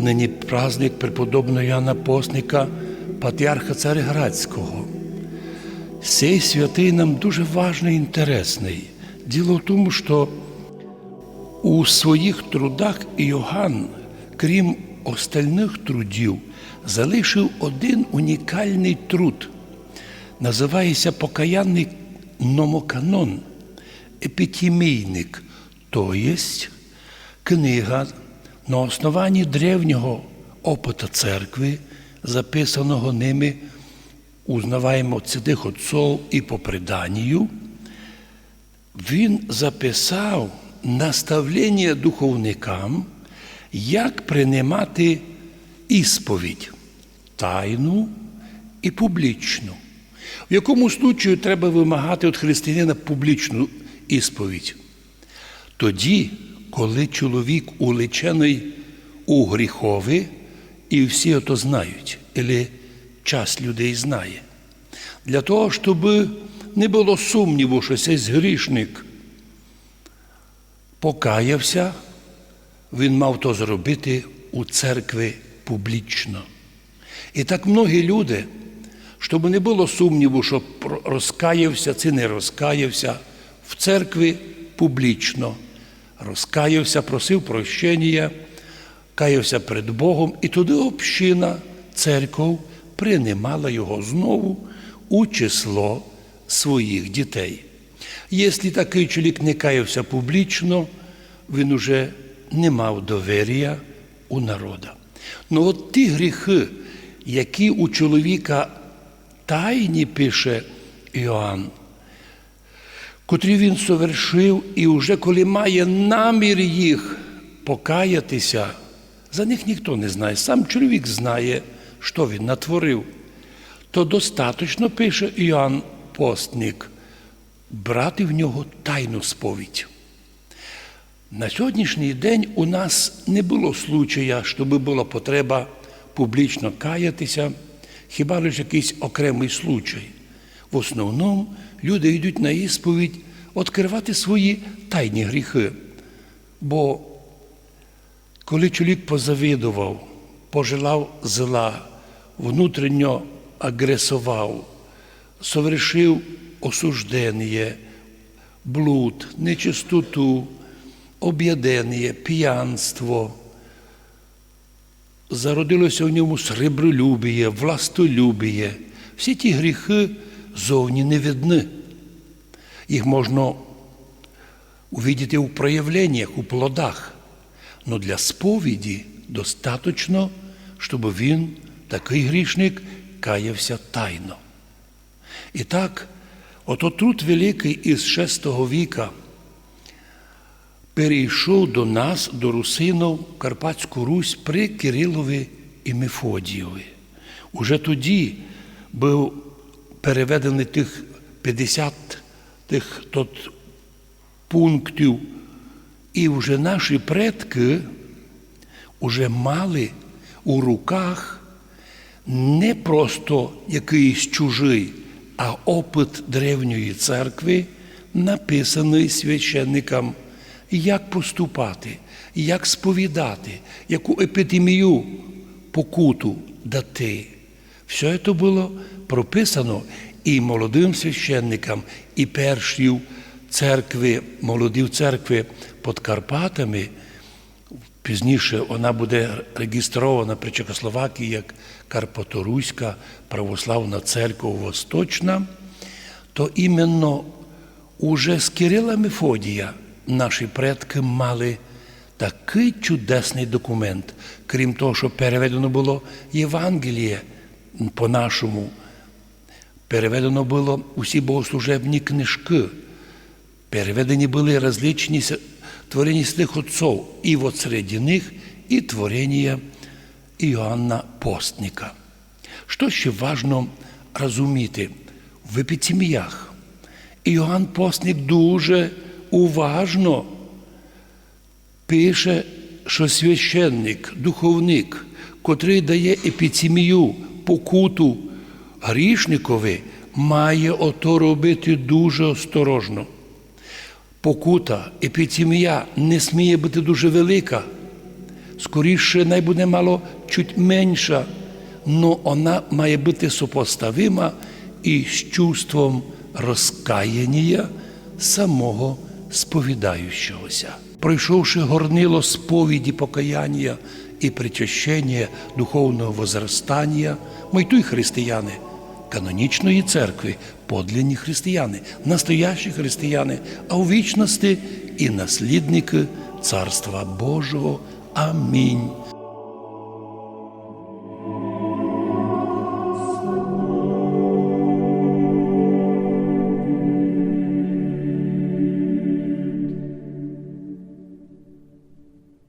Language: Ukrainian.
нині праздник преподобного Яна Постника, патріарха Цареградського. Цей святий нам дуже важний і інтересний. Діло в тому, що у своїх трудах Іоганн, крім остальних трудів, залишив один унікальний труд. Називається покаянний номоканон, епітімійник, то єсть книга на основанні древнього опита церкви, записаного ними, узнаваємо цих отців і по преданню, він записав наставлення духовникам, як приймати ісповідь тайну і публічну. В якому случаю треба вимагати від християнина публічну ісповідь? Тоді, коли чоловік уличений у гріхові, і всі ото знають, або час людей знає. Для того, щоб не було сумніву, що цей грішник покаявся, він мав то зробити у церкві публічно. І так многі люди, щоб не було сумніву, що розкаявся чи не розкаявся, в церкві публічно розкаявся, просив прощення, каявся перед Богом, і туди община, церков приймала його знову у число своїх дітей. Якщо такий чоловік не каявся публічно, він уже не мав довір'я у народа. Ну от ті гріхи, які у чоловіка тайні пише Іоанн, котрі він совершив, і вже коли має намір їх покаятися, за них ніхто не знає. Сам чоловік знає, що він натворив. То достатньо пише Іоанн Постник, брати в нього тайну сповідь. На сьогоднішній день у нас не було случая, щоб була потреба публічно каятися, хіба лише якийсь окремий случай. В основному люди йдуть на ісповідь відкривати свої тайні гріхи. Бо коли чоловік позавидував, пожелав зла, внутрішньо агресував, совершив осуждення, блуд, нечистоту, об'єднання, п'янство, зародилося в ньому сребролюбіє, властолюбіє. Всі ті гріхи зовні не видны. Їх можна увидіти у проявленнях, у плодах. Но для сповіді достатньо, щоб він, такий грішник, каявся тайно. І так, ото труд великий із VI віка перейшов до нас, до Русинов, Карпатську Русь при Кирилові і Мефодієві. Уже тоді був переведений тих 50 тих тот пунктів, і вже наші предки вже мали у руках не просто якийсь чужий, а опит древньої церкви, написаний священникам, як поступати, як сповідати, яку епідемію покуту дати. Все це було прописано і молодим священникам, і першів церкви, молодів церкви під Карпатами. Пізніше вона буде реєстрована при Чехословакії як Карпаторуська православна церква Восточна, то іменно уже з Кирила Мефодія наші предки мали такий чудесний документ, крім того, що переведено було Євангеліє по-нашому, переведено було усі богослужебні книжки, переведені були различні творення святих отців, і от серед них і творення Іоанна Постника. Що ще важно розуміти в епітеміях? Іоанн Постник дуже уважно пише, що священник, духовник, котрий дає епітемію, покуту грішникові, має ото робити дуже осторожно. Покута, епітемія не сміє бути дуже велика. скоріше най буде мало чуть менша, но вона має бути сопоставима із чувством розкаяння самого сповідаючогося. Пройшовши горнило сповіді покаяння і причащення духовного возростання, ми й туй християни канонічної церкви, подлинні християни, настоящі християни, а у вічності і наслідники Царства Божого. Амінь.